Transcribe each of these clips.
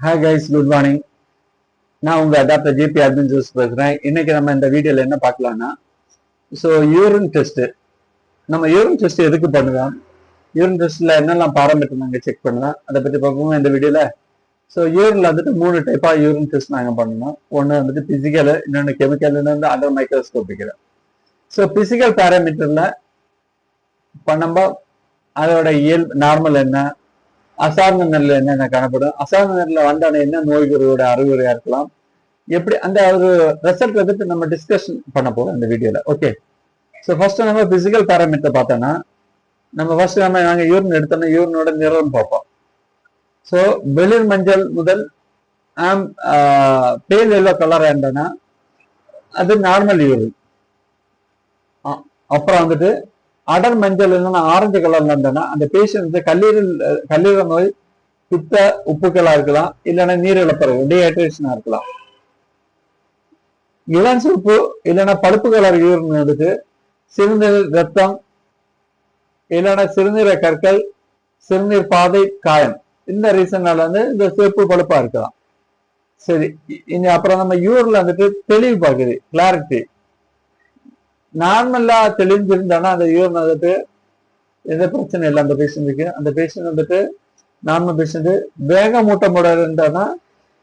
Hi guys good morning நான் உங்கள் adapter GB admin Jose பேசுகிறேன் இன்னைக்கு நம்ம இந்த வீடியோவில் என்ன பார்க்கலாம்னா ஸோ யூரின் டெஸ்ட்டு நம்ம யூரின் டெஸ்ட் எதுக்கு பண்ணுவோம்? யூரின் டெஸ்ட்டில் என்னெல்லாம் பாராமீட்டர் நாங்கள் செக் பண்ணலாம்? அதை பற்றி பார்ப்போம் இந்த வீடியோவில் ஸோ யூரின்ல வந்துட்டு மூணு டைப்பாக யூரின் டெஸ்ட் நாங்கள் பண்ணணும். ஒன்று வந்துட்டு பிசிக்கல் இன்னொன்று கெமிக்கல் இன்னொன்று அண்டர் மைக்ரோஸ்கோபிக்கல் ஸோ பிசிக்கல் பேராமீட்டரில் பண்ணும்போது அதோட இயல் நார்மல் என்ன? அசார்ந்த நெல்ல என்னென்ன காணப்படும்? அசார்ந்த நெல்ல வந்தான என்ன நோய்களோட அறிகுறியா இருக்கலாம். எப்படி அந்த ஒரு ரிசல்ட் வந்துட்டு நம்ம டிஸ்கஷன் பண்ண போறோம் இந்த வீடியோல ஓகே ஸோ ஃபர்ஸ்ட் நம்ம பிசிக்கல் பேராமீட்டர் பார்த்தோம்னா நம்ம ஃபர்ஸ்ட் நம்ம நாங்கள் யூரின் எடுத்தோம்னா யூரினோட நிறம் பார்ப்போம். ஸோ வெளிர் மஞ்சள் முதல் ஆம் பேல் எல்லோ கலர் இருந்தோன்னா அது நார்மல் யூரின் அப்புறம் வந்துட்டு அடர் மஞ்சள் இல்லைன்னா ஆரஞ்சு கலர்ல இருந்ததுன்னா அந்த பேஷண்ட் வந்து கல்லீரல் கல்லீரல் நோய் பித்த உப்புக்களா இருக்கலாம் இல்லைன்னா நீரிழப்பறவு டீஹைட்ரேஷனா இருக்கலாம். இளம் சிவப்பு இல்லைன்னா பழுப்பு கலர் யூரின் சிறுநீர் ரத்தம் இல்லைன்னா சிறுநீர கற்கள் சிறுநீர் பாதை காயம். இந்த ரீசன்னால வந்து இந்த சிவப்பு பழுப்பா இருக்கலாம். சரி இனி அப்புறம் நம்ம யூர்ல வந்துட்டு தெளிவு பார்க்குது கிளாரிட்டி நார்மலா தெளிஞ்சிருந்தானா அந்த யூஎம் வந்துட்டு எந்த பிரச்சனை இல்லை அந்த பேஷண்ட்டுக்கு. அந்த பேஷண்ட் வந்துட்டு நார்மல் பேஷண்ட் வேகமூட்டமோட இருந்தானா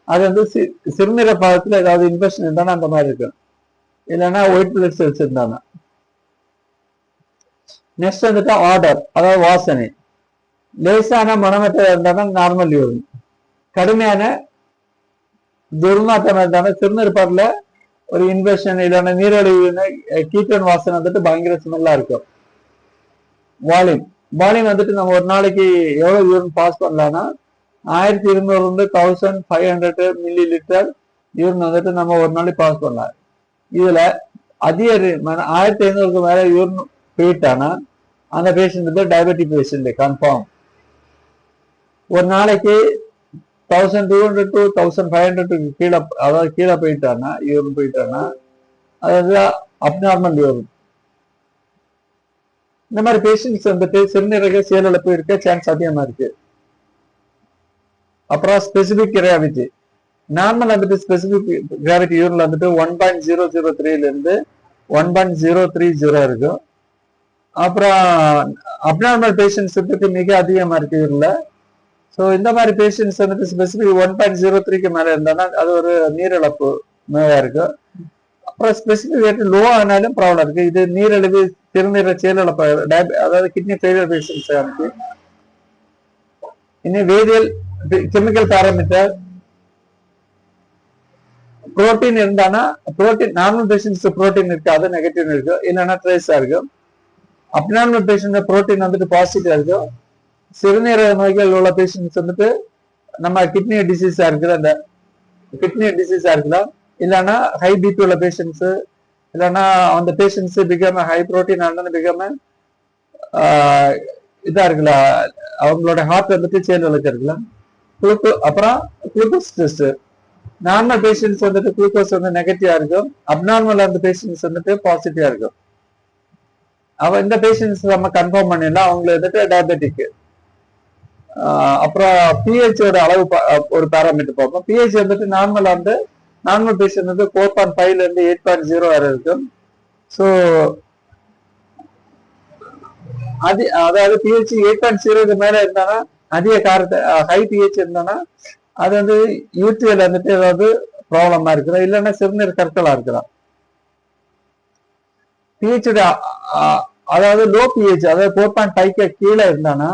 அது வந்து சி சிறுநீர பாதத்தில் ஏதாவது இன்ஃபெக்ஷன் இருந்தானா அந்த மாதிரி இருக்கும். இல்லைன்னா ஒயிட் பிளட் செல்ஸ் இருந்தானா. நெக்ஸ்ட் வந்துட்டு ஆர்டர் அதாவது வாசனை. லேசான மனமற்ற இருந்தானா நார்மல் யூரின் கடுமையான துர்நாற்றம் இருந்தானா சிறுநீர் ஒரு இன்வெஷன் இல்லைன்னா நீரிழிவுன்னு கீட்டோன் வாசனை வந்துட்டு பயங்கர ஸ்மெல்லா இருக்கும். வால்யூம் வால்யூம் வந்துட்டு நம்ம ஒரு நாளைக்கு எவ்வளவு யூரின் பாஸ் பண்ணலாம்னா ஆயிரத்தி இருநூறுல இருந்து thousand five hundred millilitre urine வந்துட்டு நம்ம ஒரு நாளைக்கு பாஸ் பண்ணலாம். இதுல அதிக ஆயிரத்தி ஐநூறுக்கு மேல யூரின் போயிட்டானா அந்த பேஷண்ட் வந்து டயபெட்டிக் பேஷண்ட் கன்ஃபார்ம் ஒரு நாளைக்கு thousand two hundred to thousand five hundred கீழே அதாவது கீழே போயிட்டான்னா இவன் போயிட்டான்னா அது வந்து அப்நார்மல் வரும் இந்த மாதிரி பேஷண்ட்ஸ் வந்துட்டு சிறுநீரக செயலிழப்பு இருக்க சான்ஸ் அதிகமா இருக்கு. அப்புறம் ஸ்பெசிபிக் கிராவிட்டி நார்மல் வந்துட்டு ஸ்பெசிபிக் கிராவிட்டி யூரின்ல வந்துட்டு ஒன் பாயிண்ட் ஜீரோ ஜீரோ த்ரீல இருந்து one point zero three zero இருக்கும். அப்புறம் அப்நார்மல் பேஷண்ட்ஸ் வந்துட்டு மிக அதிகமா இருக்கு யூரின்ல ஸோ இந்த மாதிரி பேஷண்ட்ஸ் வந்துட்டு ஸ்பெசிஃபிக் ஒன் பாயிண்ட் ஜீரோ த்ரீக்கு மேலே இருந்தானா அது ஒரு நீரிழப்பு நோயாக இருக்கு. அப்புறம் ஸ்பெசிஃபிக் ரேட் லோ ஆனாலும் ப்ராப்ளம் இருக்கு. இது நீரிழிவு திருநீர செயலிழப்பு அதாவது கிட்னி ஃபெயிலியர் பேஷண்ட்ஸ் இருக்கு இன்னும் வேதியியல் கெமிக்கல் பேராமீட்டர் புரோட்டீன் இருந்தானா புரோட்டீன் நார்மல் பேஷண்ட்ஸ் புரோட்டீன் இருக்கு அது நெகட்டிவ் இருக்கு. இல்லைன்னா ட்ரேஸா இருக்கும் அப்நார்மல் பேஷண்ட் புரோட்டீன் வந்துட்டு பாசிட்டிவ் இருக்கும் சிறுநீரக நோய்கள் உள்ள பேஷண்ட்ஸ் வந்துட்டு நம்ம கிட்னி டிசீஸா இருக்குது. அந்த கிட்னி டிசீஸா இருக்கலாம் இல்லைன்னா ஹை பிபி உள்ள பேஷண்ட்ஸ் இல்லைன்னா அந்த பேஷண்ட்ஸ் பிகாம ஹை ப்ரோட்டீன் ஆனது பிகாம இதா இருக்குல்ல அவங்களோட ஹார்ட் வந்துட்டு செயல் வளர்ச்சிருக்கலாம் குளுக்கோ அப்புறம் குளுக்கோஸ் டெஸ்ட் நார்மல் பேஷண்ட்ஸ் வந்துட்டு குளுக்கோஸ் வந்து நெகட்டிவா இருக்கும். அப்நார்மல் அந்த பேஷண்ட்ஸ் வந்துட்டு பாசிட்டிவா இருக்கும். அவ இந்த பேஷண்ட்ஸ் நம்ம கன்ஃபார்ம் பண்ணிடலாம். அவங்களுக்கு வந்துட்டு டயபெட்டிக் அப்புறம் பிஹெச்சோட அளவு ஒரு பேராமீட்டர் பார்ப்போம். பிஹெச் வந்துட்டு நார்மலா வந்து நார்மல் பேஷண்ட் வந்து ஃபோர் பாயிண்ட் ஃபைவ்ல இருந்து எயிட் பாயிண்ட் ஜீரோ வரை இருக்கும். ஸோ அது அதாவது பிஹெச் எயிட் பாயிண்ட் ஜீரோக்கு மேலே இருந்தானா அதிக காரத்தை ஹை பிஹெச் இருந்தானா அது வந்து யூடிஎல் வந்துட்டு ஏதாவது ப்ராப்ளமா இருக்கிறோம் இல்லைன்னா சிறுநீர் கற்களா இருக்கிறோம் பிஹெச்சோட அதாவது லோ பிஹெச் அதாவது ஃபோர் பாயிண்ட் ஃபைவ்க்கு கீழே இருந்தானா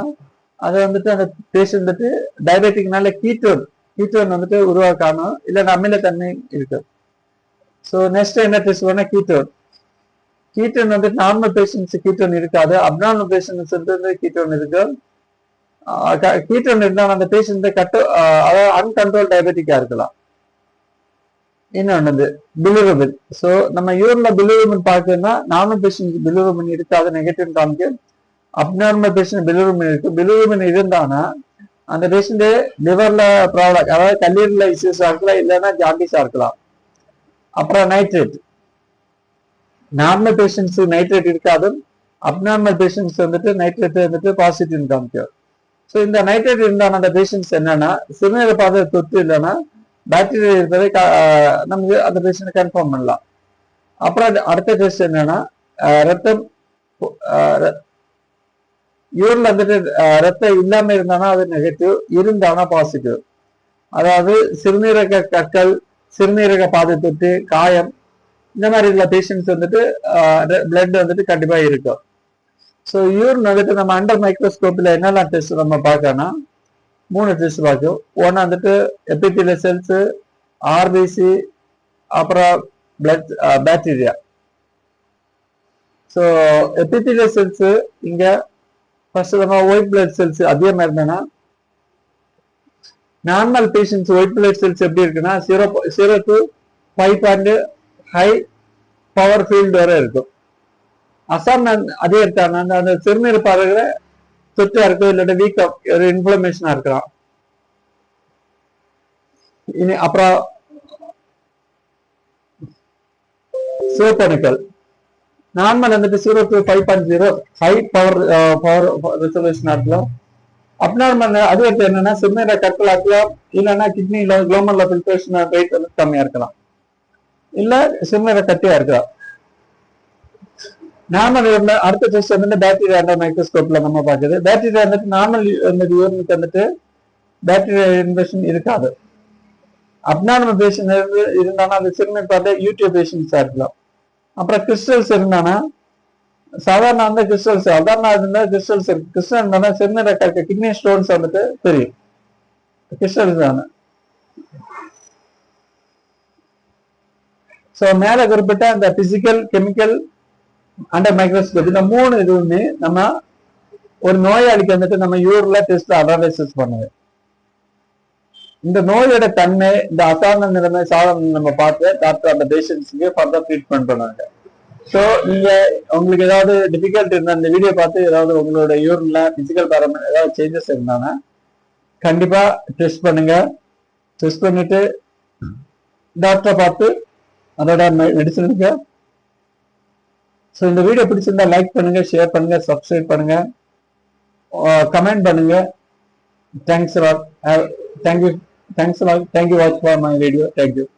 அதை வந்துட்டு அந்த பேஷண்ட் வந்துட்டு டயபெட்டிக்னால கீட்டோன் கீட்டோன் வந்துட்டு உருவாக்கணும் இல்லைன்னா அமிலத்தன்மை இருக்கு. ஸோ நெக்ஸ்ட் என்ன டெஸ்ட் பண்ணா கீட்டோன் கீட்டோன் வந்துட்டு நார்மல் பேஷண்ட்ஸ் கீட்டோன் இருக்காது. அப்நார்மல் பேஷண்ட்ஸ் வந்து கீட்டோன் இருக்கு. கீட்டோன் இருந்தால் அந்த பேஷண்ட் கட்டு அதாவது அன்கண்ட்ரோல் டயபெட்டிக்கா இருக்கலாம். இன்னொன்று பிலிரபின் ஸோ நம்ம யூரில் பிலிரபின் பார்க்கணும்னா நார்மல் பேஷண்ட் பிலிரபின் இருக்காது நெகட்டிவ் காமிக்கு அப்நார்மல் பேஷண்ட் பிலிரூபின் இருக்கு. பிலிரூபின் இருந்தானா அந்த பேஷண்ட் லிவர்ல ப்ராப்ளம் அதாவது கல்லீரல இஷ்யூஸா இருக்கலாம் இல்லைன்னா ஜாண்டிஸா இருக்கலாம். அப்புறம் நைட்ரேட் நார்மல் பேஷண்ட்ஸ் நைட்ரேட் இருக்காது. அப்நார்மல் பேஷண்ட்ஸ் வந்துட்டு நைட்ரேட் வந்துட்டு பாசிட்டிவ் காமிக்கும் ஸோ இந்த நைட்ரேட் இருந்தான அந்த பேஷண்ட்ஸ் என்னன்னா சிறுநீர பாதை தொற்று இல்லைன்னா பாக்டீரியா இருப்பதை நமக்கு அந்த பேஷண்ட் கன்ஃபார்ம் பண்ணலாம். அப்புறம் அடுத்த டெஸ்ட் என்னன்னா ரத்தம் யூரில் வந்துட்டு ரத்தம் இல்லாம இருந்தானா அது நெகட்டிவ் இருந்தானா பாசிட்டிவ் அதாவது சிறுநீரக கற்கள் சிறுநீரக பாதை தொற்று காயம் இந்த மாதிரி உள்ள பேஷண்ட்ஸ் வந்துட்டு பிளட் வந்துட்டு கண்டிப்பா இருக்கும். ஸோ யூரின் வந்துட்டு நம்ம அண்டர் மைக்ரோஸ்கோப்ல என்னெல்லாம் டெஸ்ட் நம்ம பார்க்கணும் மூணு டெஸ்ட் பார்க்கும். ஒன்று வந்துட்டு எபித்தில செல்ஸ் ஆர்பிசி அப்புறம் blood bacteria so epithelial cells இங்க ஃபர்ஸ்ட் நம்ம ஒயிட் பிளட் செல்ஸ் அதிகமாக இருந்ததுன்னா normal patients white blood cells எப்படி இருக்குன்னா zero zero to five point high power field வரை இருக்கும். அசாம் அதே இருக்காங்க அந்த அந்த சிறுநீர் பாருகிற தொற்றா இருக்கும் இல்லாட்ட வீக்கம் ஒரு இன்ஃபிளமேஷனா இருக்கலாம். இனி அப்புறம் சிவப்பணுக்கள் நார்மல் வந்துட்டு zero to five point zero high power power ரிசர்வேஷனா இருக்கலாம் அப்நார்மல் அது வந்து என்னன்னா சிறுநீர கற்கள் இருக்கலாம் இல்லைன்னா கிட்னில குளோமல்ல ஃபில்ட்ரேஷன் ரேட் வந்து கம்மியா இருக்கலாம். இல்ல சிறுநீர கட்டியா இருக்கலாம். நார்மல் அடுத்த டெஸ்ட் வந்துட்டு பேக்டீரியா அந்த மைக்ரோஸ்கோப்ல நம்ம பார்க்குது. பேக்டீரியா வந்துட்டு நார்மல் யூரினுக்கு வந்துட்டு பேக்டீரியா இன்ஃபெக்ஷன் இருக்காது. அப்நார்மல் பேஷன் இருந்தாலும் அது சிறுநீர் பார்த்தா யூடியூப் பேஷன்ஸ் இருக்கலாம். அப்புறம் கிறிஸ்டல்ஸ் இருந்தானா? சாதாரண அந்த கிறிஸ்டல்ஸ் சாதாரண இருந்தா கிறிஸ்டல்ஸ் இருக்கு. கிறிஸ்டன் இருந்தானா? சிறுநீர இருக்க கிட்னி ஸ்டோன்ஸ் வந்துட்டு தெரியும். கிறிஸ்டல்ஸ் தானே. ஸோ மேலே குறிப்பிட்ட அந்த பிசிக்கல் கெமிக்கல் அண்டர் மைக்ரோஸ்கோப் இந்த மூணு இதுவுமே நம்ம ஒரு நோயாளிக்கு வந்துட்டு நம்ம யூரில் டெஸ்ட் அனாலிசிஸ் பண்ணுது இந்த நோயோட தன்மை இந்த அசாதாரண நிலைமை சாதாரண நம்ம பார்த்து டாக்டர் அந்த பேஷண்ட்ஸுக்கு ஃபர்தர் ட்ரீட்மெண்ட் பண்ணுவாங்க. ஸோ நீங்க உங்களுக்கு ஏதாவது டிஃபிகல்ட் இருந்தா இந்த வீடியோ பார்த்து ஏதாவது உங்களோட யூரின்ல பிசிக்கல் பேரமெண்ட் ஏதாவது சேஞ்சஸ் இருந்தாங்கன்னா கண்டிப்பா டெஸ்ட் பண்ணுங்க. டெஸ்ட் பண்ணிட்டு டாக்டரை பார்த்து அதோட மெடிசனுக்கு ஸோ இந்த வீடியோ பிடிச்சிருந்தா லைக் பண்ணுங்க ஷேர் பண்ணுங்க சப்ஸ்கிரைப் பண்ணுங்க. கமெண்ட் பண்ணுங்க. Thanks thank you Thanks a lot. Thank you all for my video. Thank you.